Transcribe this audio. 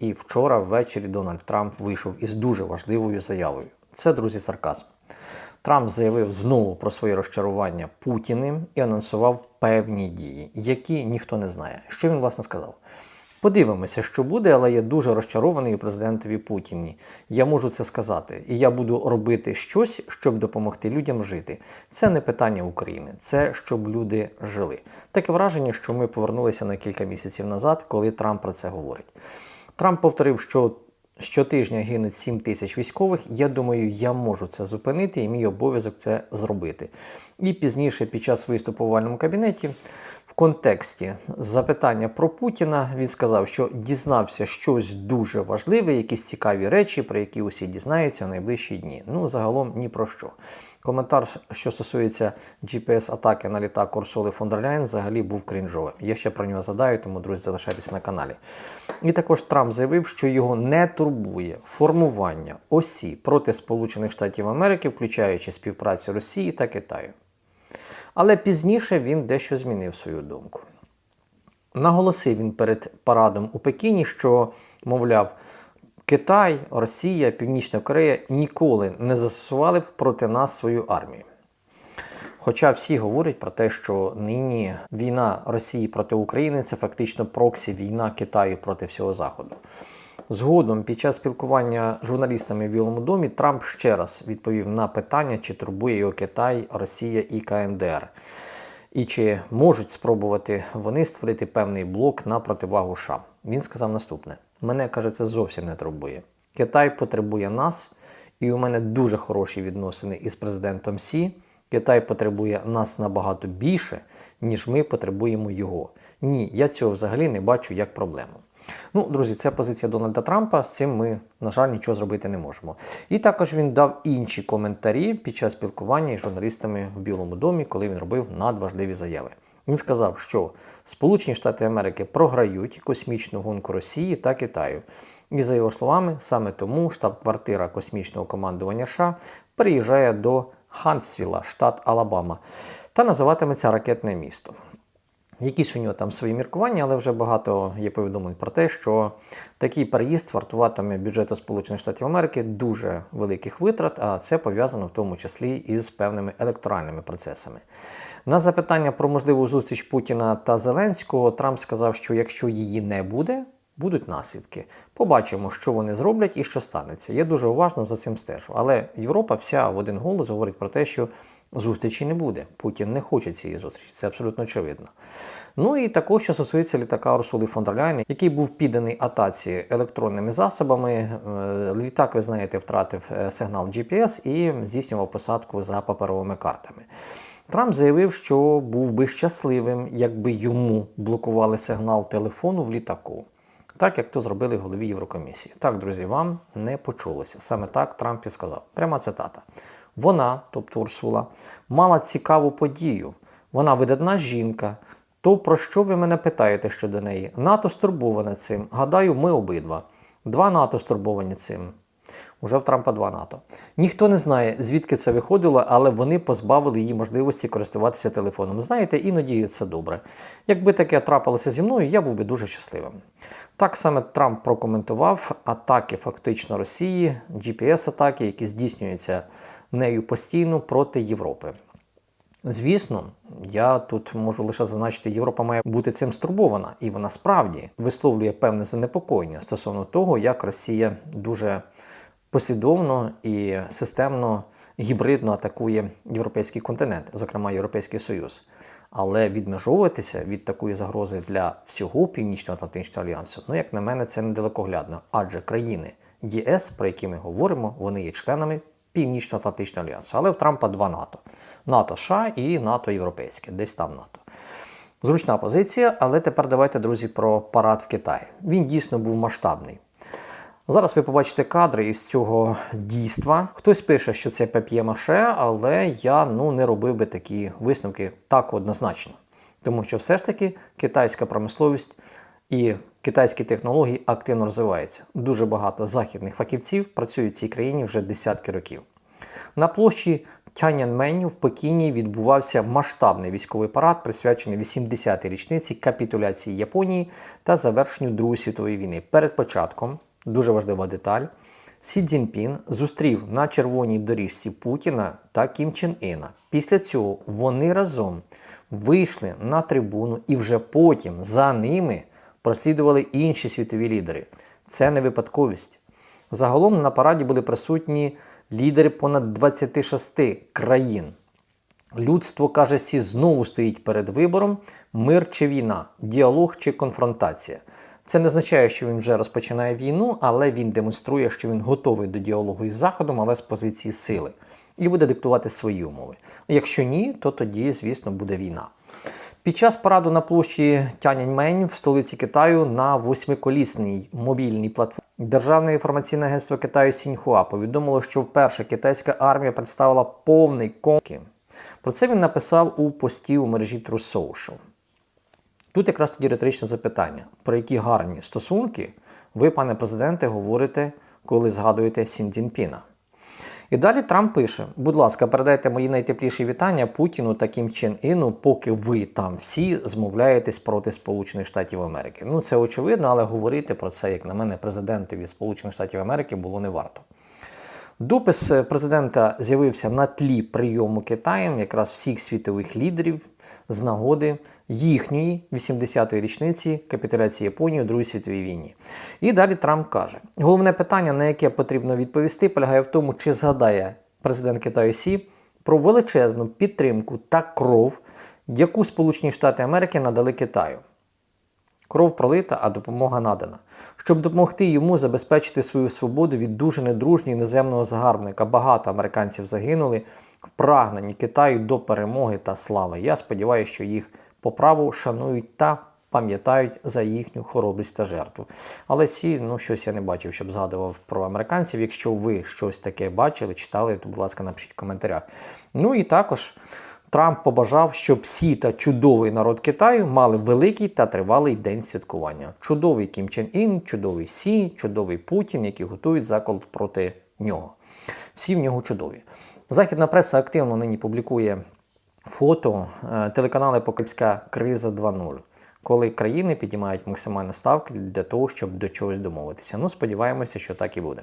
І вчора ввечері Дональд Трамп вийшов із дуже важливою заявою. Це, друзі, сарказм. Трамп заявив знову про своє розчарування Путіним і анонсував певні дії, які ніхто не знає. Що він власне сказав? Подивимося, що буде, але я дуже розчарований президентові Путіні. Я можу це сказати, і я буду робити щось, щоб допомогти людям жити. Це не питання України, це щоб люди жили. Таке враження, що ми повернулися на кілька місяців назад, коли Трамп про це говорить. Трамп повторив, що щотижня гинуть 7 тисяч військових. Я думаю, я можу це зупинити, і мій обов'язок це зробити. І пізніше, під час виступу в овальному кабінеті, в контексті запитання про Путіна він сказав, що дізнався щось дуже важливе, якісь цікаві речі, про які усі дізнаються в найближчі дні. Ну, загалом ні про що. Коментар, що стосується GPS-атаки на літак Урсули фон дер взагалі був крінжовим. Я ще про нього згадаю, тому, друзі, залишайтесь на каналі. І також Трамп заявив, що його не турбує формування осі проти Сполучених Штатів Америки, включаючи співпрацю Росії та Китаю. Але пізніше він дещо змінив свою думку. Наголосив він перед парадом у Пекіні, що, мовляв, Китай, Росія, Північна Корея ніколи не застосували б проти нас свою армію. Хоча всі говорять про те, що нині війна Росії проти України це фактично проксі війна Китаю проти всього Заходу. Згодом, під час спілкування з журналістами в Білому домі, Трамп ще раз відповів на питання, чи турбує його Китай, Росія і КНДР. І чи можуть спробувати вони створити певний блок на противагу США. Він сказав наступне: мене каже, це зовсім не турбує. Китай потребує нас, і у мене дуже хороші відносини із президентом Сі. Китай потребує нас набагато більше, ніж ми потребуємо його. Ні, я цього взагалі не бачу як проблему. Ну, друзі, це позиція Дональда Трампа. З цим ми, на жаль, нічого зробити не можемо. І також він дав інші коментарі під час спілкування із журналістами в Білому домі, коли він робив надважливі заяви. Він сказав, що Сполучені Штати Америки програють космічну гонку Росії та Китаю. І за його словами, саме тому штаб-квартира космічного командування США переїжджає до Хантсвіла, штат Алабама, та називатиметься ракетне місто. Якісь у нього там свої міркування, але вже багато є повідомлень про те, що такий переїзд вартуватиме бюджету Сполучених Штатів Америки дуже великих витрат, а це пов'язано в тому числі із певними електоральними процесами. На запитання про можливу зустріч Путіна та Зеленського Трамп сказав, що якщо її не буде, будуть наслідки. Побачимо, що вони зроблять і що станеться. Я дуже уважно за цим стежу. Але Європа вся в один голос говорить про те, що зустрічі не буде. Путін не хоче цієї зустрічі, це абсолютно очевидно. Ну і також, що стосується літака Урсули фон дер Ляйн, який був підданий атаці електронними засобами. Е, Літак, ви знаєте, втратив е, сигнал GPS і здійснював посадку за паперовими картами. Трамп заявив, що був би щасливим, якби йому блокували сигнал телефону в літаку. Так, як то зробили голові Єврокомісії. Так, друзі, вам не почулося. Саме так Трамп і сказав. Пряма цитата. Вона, тобто Урсула, мала цікаву подію. Вона видатна жінка. То про що ви мене питаєте щодо неї? НАТО стурбоване цим. Гадаю, ми обидва. Два НАТО стурбовані цим. Уже в Трампа два НАТО. Ніхто не знає, звідки це виходило, але вони позбавили її можливості користуватися телефоном. Знаєте, іноді це добре. Якби таке трапилося зі мною, я був би дуже щасливим. Так саме Трамп прокоментував атаки фактично Росії, GPS-атаки, які здійснюються нею постійно проти Європи. Звісно, я тут можу лише зазначити, Європа має бути цим стурбована, і вона справді висловлює певне занепокоєння стосовно того, як Росія дуже послідовно і системно гібридно атакує європейський континент, зокрема Європейський Союз. Але відмежовуватися від такої загрози для всього Північно-Атлантичного альянсу, ну як на мене, це недалекоглядно. Адже країни ЄС, про які ми говоримо, вони є членами Північно-Атлантичного альянсу. Але в Трампа два НАТО: НАТО США і НАТО Європейське, десь там НАТО. Зручна позиція, але тепер давайте, друзі, про парад в Китаї. Він дійсно був масштабний. Зараз ви побачите кадри із цього дійства. Хтось пише, що це пап'є-маше, але я ну, не робив би такі висновки так однозначно. Тому що все ж таки китайська промисловість і китайські технології активно розвиваються. Дуже багато західних фахівців працюють в цій країні вже десятки років. На площі Тяньаньмень в Пекіні відбувався масштабний військовий парад, присвячений 80-й річниці капітуляції Японії та завершенню Другої світової війни. Перед початком дуже важлива деталь. Сі Цзіньпін зустрів на червоній доріжці Путіна та Кім Чен Іна. Після цього вони разом вийшли на трибуну і вже потім за ними прослідували інші світові лідери. Це не випадковість. Загалом на параді були присутні лідери понад 26 країн. Людство, каже Сі, знову стоїть перед вибором: мир чи війна, діалог чи конфронтація. Це не означає, що він вже розпочинає війну, але він демонструє, що він готовий до діалогу із Заходом, але з позиції сили, і буде диктувати свої умови. Якщо ні, то тоді, звісно, буде війна. Під час параду на площі Тяньаньмень в столиці Китаю на восьмиколісній мобільній платформі Державне інформаційне агентство Китаю Сіньхуа повідомило, що вперше китайська армія представила повний комплекс. Про це він написав у пості у мережі True Social. Тут якраз тоді риторичне запитання: про які гарні стосунки ви, пане президенте, говорите, коли згадуєте Сін Цзіньпіна? І далі Трамп пише: будь ласка, передайте мої найтепліші вітання Путіну та Кім Чен Іну, поки ви там всі змовляєтесь проти Сполучених Штатів Америки. Ну це очевидно, але говорити про це, як на мене, президентові Сполучених Штатів Америки було не варто. Допис президента з'явився на тлі прийому Китаєм якраз всіх світових лідерів з нагоди їхньої 80-ї річниці капітуляції Японії у Другій світовій війні. І далі Трамп каже: головне питання, на яке потрібно відповісти, полягає в тому, чи згадає президент Китаю Сі про величезну підтримку та кров, яку Сполучені Штати Америки надали Китаю. Кров пролита, а допомога надана. Щоб допомогти йому забезпечити свою свободу від дуже недружнього іноземного загарбника. Багато американців загинули в прагненні Китаю до перемоги та слави. Я сподіваюся, що їх по праву шанують та пам'ятають за їхню хоробрість та жертву. Але сі, ну щось я не бачив, щоб згадував про американців. Якщо ви щось таке бачили, читали, то, будь ласка, напишіть в коментарях. Ну і також. Трамп побажав, щоб всі та чудовий народ Китаю мали великий та тривалий день святкування. Чудовий Кім Чен Ін, чудовий Сі, чудовий Путін, які готують заколот проти нього. Всі в нього чудові. Західна преса активно нині публікує фото е, телеканали Покипська криза 2.0, коли країни підіймають максимальні ставки для того, щоб до чогось домовитися. Ну, сподіваємося, що так і буде.